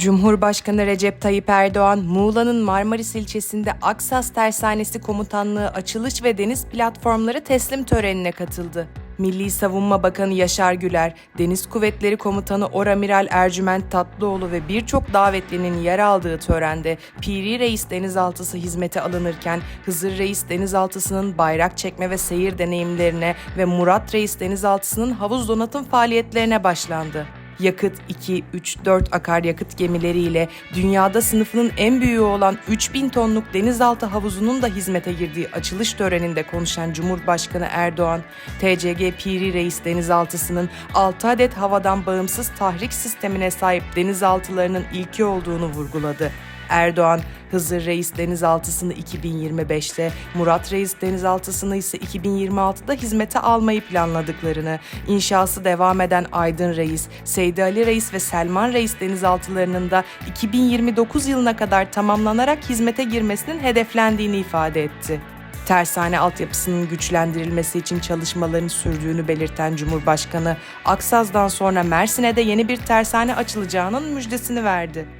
Cumhurbaşkanı Recep Tayyip Erdoğan, Muğla'nın Marmaris ilçesinde Aksas Tersanesi Komutanlığı açılış ve deniz platformları teslim törenine katıldı. Milli Savunma Bakanı Yaşar Güler, Deniz Kuvvetleri Komutanı Oramiral Ercüment Tatlıoğlu ve birçok davetlinin yer aldığı törende Piri Reis denizaltısı hizmete alınırken Hızır Reis denizaltısının bayrak çekme ve seyir deneyimlerine ve Murat Reis denizaltısının havuz donatım faaliyetlerine başlandı yakıt 2, 3, 4 akaryakıt gemileriyle dünyada sınıfının en büyüğü olan 3000 tonluk denizaltı havuzunun da hizmete girdiği açılış töreninde konuşan Cumhurbaşkanı Erdoğan, TCG Piri Reis denizaltısının 6 adet havadan bağımsız tahrik sistemine sahip denizaltılarının ilki olduğunu vurguladı. Erdoğan, Hızır Reis denizaltısını 2025'te, Murat Reis denizaltısını ise 2026'da hizmete almayı planladıklarını, inşası devam eden Aydın Reis, Seydi Ali Reis ve Selman Reis denizaltılarının da 2029 yılına kadar tamamlanarak hizmete girmesinin hedeflendiğini ifade etti. Tersane altyapısının güçlendirilmesi için çalışmaların sürdüğünü belirten Cumhurbaşkanı, Aksaz'dan sonra Mersin'e de yeni bir tersane açılacağının müjdesini verdi.